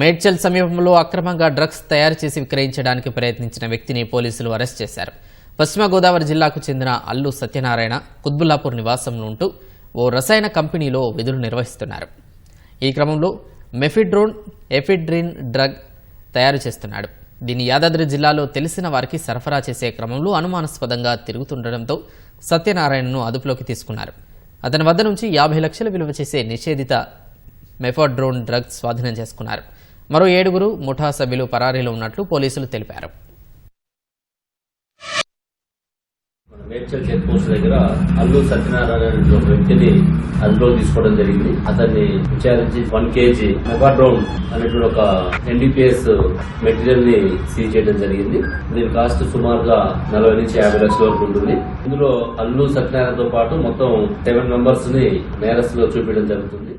మేడ్చల్ సమీపంలో అక్రమంగా డ్రగ్స్ తయారు చేసి విక్రయించడానికి ప్రయత్నించిన వ్యక్తిని పోలీసులు అరెస్ట్ చేశారు. పశ్చిమ గోదావరి జిల్లాకు చెందిన అల్లు సత్యనారాయణ కుత్బుల్లాపూర్ నివాసంలో ఉంటూ ఓ రసాయన కంపెనీలో విధులు నిర్వహిస్తున్నారు. ఈ క్రమంలో మెఫిడ్రోన్ ఎఫిడ్రిన్ డ్రగ్ తయారు చేస్తున్నాడు. దీన్ని యాదాద్రి జిల్లాలో తెలిసిన వారికి సరఫరా చేసే క్రమంలో అనుమానాస్పదంగా తిరుగుతుండటంతో సత్యనారాయణను అదుపులోకి తీసుకున్నారు. అతని వద్ద నుంచి యాభై లక్షల విలువ చేసే నిషేధిత మెఫోడ్రోన్ డ్రగ్స్ స్వాధీనం చేసుకున్నారు. మరో ఏడుగురు ముఠా సభ్యులు పరారీలో ఉన్నట్లు పోలీసులు తెలిపారు. మేడ్చల్ చెక్ పోస్ట్ దగ్గర అల్లు సత్యనారాయణ అనే ఒక వ్యక్తిని అదుపులో తీసుకోవడం జరిగింది. అతన్ని విచారించి వన్ కేజీ మెగాడ్రోన్ అనేటువంటి ఒక ఎన్డీపీఎస్ మెటీరియల్ని సీజ్ చేయడం జరిగింది. దీని కాస్ట్ సుమారుగా నలభై నుంచి యాభై లక్షల వరకు ఉంటుంది. ఇందులో అల్లు సత్యనారాయణతో పాటు మొత్తం సెవెన్ మెంబర్స్ని నేరస్తులుగా చూపించడం జరుగుతుంది.